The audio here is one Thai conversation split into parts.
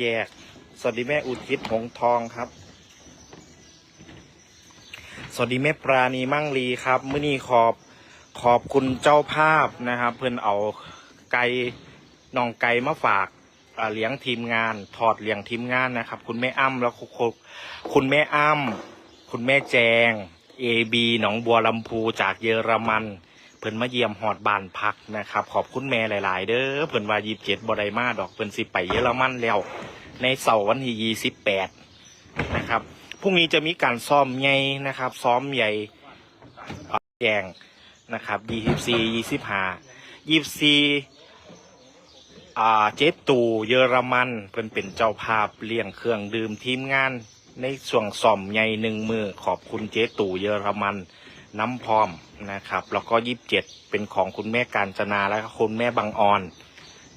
แยก สวัสดีแม่อุทิศหงทองครับ สวัสดีแม่ปราณีมั่งลีครับมื่อนี้ขอบขอบคุณเจ้าภาพนะครับ เพื่อนเอาไก่น้องไก่มาฝากเลี้ยงทีมงาน ถอดเลี้ยงทีมงานนะครับ คุณแม่อ้ำแล้วคุณแม่อ้ำคุณแม่แจงเอบีหนองบัวลำพูจากเยอรมัน เพิ่นมาเยี่ยมหอดบ้านพักนะครับ ขอบคุณแม่หลาย ๆ เด้อเพิ่นว่ายีบเจ็ดบไดมาดอกเพิ่นสิไปเยอรมันแล้ว ในเสาร์วันที่ยี่สิบแปดนะครับพรุ่งนี้จะมีการซ้อมใหญ่นะครับ ซ้อมใหญ่เอ่อแจงนะครับยี่สิบสี่ยี่สิบห้ายี่สิบสี่เจตูเยอรมัน เพิ่นเป็นเจ้าภาพเลี้ยงเครื่องดื่มทีมงาน ในช่วงซ้อมใหญ่หนึ่งมือขอบคุณเจตูเยอรมัน น้ำพร้อมนะครับ แล้วก็ยี่สิบเจ็ดเป็นของคุณแม่การจนาและคุณแม่บางออน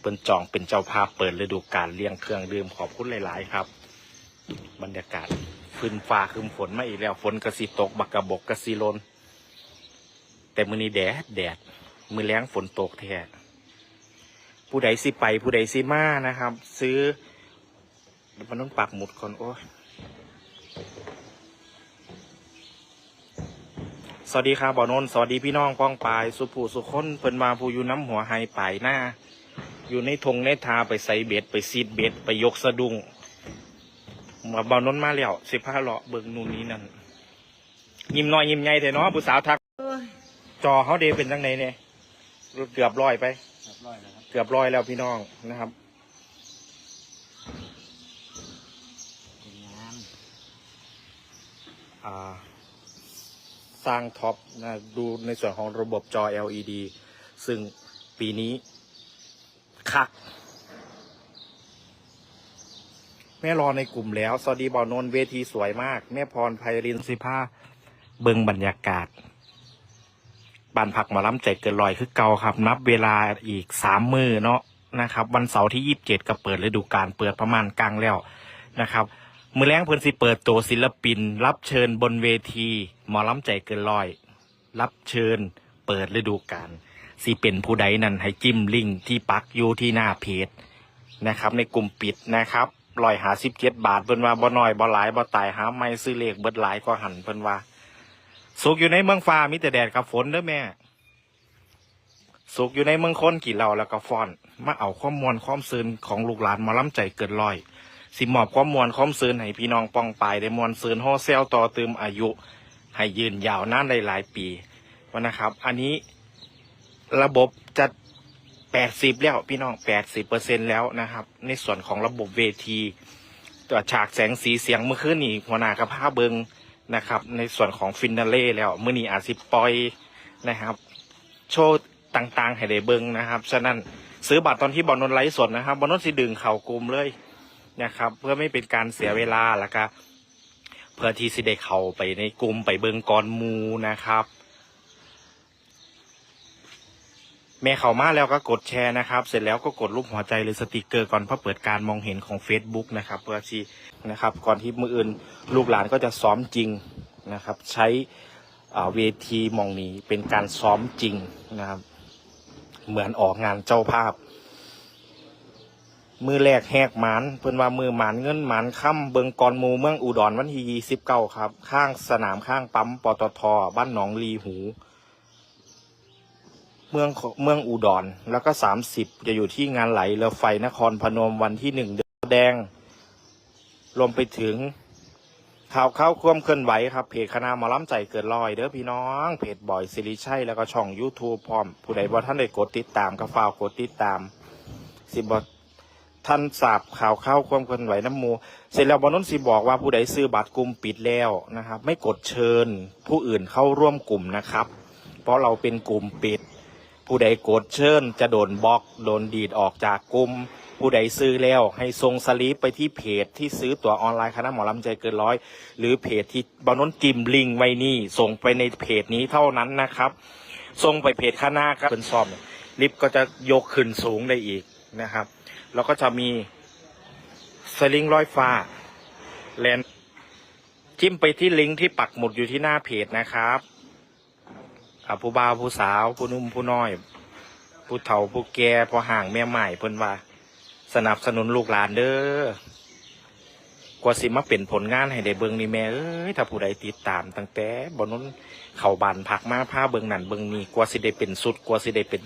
เป็นจองเป็นเจ้าภาพเปิดฤดูกาลเลี้ยงเครื่องดื่มขอบคุณหลาย ๆ ครับ บรรยากาศฟืนฟ้าคืมฝนมาอีกแล้วฝนกระสีตก บักกระบกกระสีลน แต่มือนี้แดดแดด มือแล้งฝนตกแท้ผู้ใดสิไปผู้ใดสิมานะครับ ซื้อเดี๋ยวมันต้องปักหมุดก่อนโอ้ย สวัสดีครับบ่อนนท์สวัสดีพี่น้องป้องปาย สุภูสุคนเพิ่นมาผู้อยู่น้ำหัวไฮปลายหน้า อยู่ในทงในทาไปใส่เบ็ดไปซีดเบ็ดไปยกสะดุ้งมาบ่อนนท์มาแล้วสิพาเลาะเบิ่งนู่นนี้นั่นยิ้มน้อยยิ้มใหญ่แต่เนาะผู้สาวทักจอเขาเดเป็นจังไหนเนี่ยเกือบร้อยไปเรียบร้อยแล้วครับเกือบร้อยแล้วพี่น้องนะครับเป็นงานอ่า สร้างท็อปนะดูในส่วนของระบบจอ LED ซึ่งปีนี้คัก แม่รอในกลุ่มแล้วสวัสดีบ่าวนน์เวทีสวยมาก แม่พรไพรินสิผ้าเบิงบรรยากาศบานพักหมาล้ำใจเกินลอยคือเก่าครับ นับเวลาอีกสามมือเนาะนะครับ วันเสาร์ที่ยี่สิบเจ็ดก็เปิดฤดูกาลเปิดประมาณกลางแล้วนะครับ มือแรงเพิ่นสิเปิดตัวศิลปิน รับเชิญบนเวทีหมอล้ำใจเกินร้อย รับเชิญเปิดฤดูกาลสิเป็นผู้ใดนั้นให้จิ้มลิงก์ที่ปักอยู่ที่หน้าเพจนะครับ ในกลุ่มปิดนะครับลอยหาสิบเจ็ดบาทเพิ่นว่าบ่น้อยบ่หลายบ่ตายหาไม่ซื้อเลขเบิดหลายก็หันเพิ่นว่าสุกอยู่ในเมืองฟ้ามีแต่แดดกับฝนเด้อแม่สุกอยู่ในเมืองคนกี่เหล่าแล้วก็ฟอน มาเอาข้อมวลข้อมซืนของลูกหลานมาล้ำใจเกินร้อย สิมอบความมวลความซืนให้พี่น้องป้องปายได้มวลซืนโฮเซลต่อเติมอายุ ให้ยืนยาวนานหลายปีวนะครับ อันนี้ระบบจะแปดสิบแล้วพี่น้องแปดสิบเปอร์เซ็นแล้วนะครับ ในส่วนของระบบเวทีตัวฉากแสงสีเสียงเมื่อคืนนี้หัวหน้ากระพ้าเบิงนะครับ ในส่วนของฟินาเล่แล้วเมื่อนี้อาจสิปอยนะครับ โชว์ต่างๆ ให้ได้เบิงนะครับ ฉะนั้นซื้อบัตรตอนที่บอลนนไลฟ์สดนะครับบอลนนสิดึงเข่ากลุ่มเลย นะครับ เพื่อไม่เป็นการเสียเวลาแล้วก็เพื่อที่สิได้เข้าไปในกลุ่มไปเบิงกรมูนะครับ แม่เขามาแล้วก็กดแชร์นะครับ เสร็จแล้วก็กดรูปหัวใจหรือสติกเกอร์ก่อนเพื่อเปิดการมองเห็นของ Facebook นะครับ เพื่อที่นะครับ ก่อนที่มืออื่นลูกหลานก็จะซ้อมจริงนะครับ ใช้เวทีมองนี้เป็นการซ้อมจริงนะครับ เหมือนออกงานเจ้าภาพ มือแรกแหกหมานเพิ่นว่ามือหมานเงินหมานค่ำเบิงกอนมูเมืองอุดรวันที่ยี่สิบเก้าครับ ข้างสนามข้างปั๊มปตทบ้านหนองลีหู เมืองเมืองอุดรแล้วก็สามสิบจะอยู่ที่งานไหลเรือไฟนครพนมวันที่หนึ่งเดือนแดงรวมไปถึงข่าวเข้าควมเคลื่อนไหวครับ เพจคณะมอล้ำใจเกิดลอยเด้อพี่น้อง เพจบอยสิริชัยแล้วก็ช่อง YouTube พร้อม ผู้ใดบ่ท่านได้กดติดตามก็ฝากกดติดตาม สิบ ท่านทราบข่าวเข้าความเคลื่อนไหวน้ำมู เสร็จแล้วบอลนนท์สิบอกว่าผู้ใดซื้อบัตรกลุ่มปิดแล้วนะครับ ไม่กดเชิญผู้อื่นเข้าร่วมกลุ่มนะครับ เพราะเราเป็นกลุ่มปิด ผู้ใดกดเชิญจะโดนบล็อกโดนดีดออกจากกลุ่มผู้ใดซื้อแล้วให้ส่งสลิปไปที่เพจที่ซื้อตั๋วออนไลน์คณะหมอลำใจเกินร้อย หรือเพจที่บอลนนท์จิมลิงไว้นี่ส่งไปในเพจนี้เท่านั้นนะครับส่งไปเพจคณะครับเป็นซ่อมลิฟต์ก็จะยกขึ้นสูงได้อีก นะครับ แล้วก็จะมีสลิงร้อยฟ้าแลนจิ้มไปที่ลิงก์ที่ปักหมุดอยู่ที่หน้าเพจนะครับผู้บ่าวผู้สาว ผู้นุ่มผู้น้อย ผู้เฒ่าผู้แก่ผู้ห่างแม่ใหม่เพิ่นว่า สนับสนุนลูกหลานเด้อกว่าสิมาเป็นผลงานให้ได้เบิงนี่แม่เอ้ยถ้าผู้ใดติดตามตั้งแต่บ่นนเข้าบานพักมาพาเบิ่งนั่นเบิงนี่กว่าสิได้เป็นสุดกว่าสิได้เป็น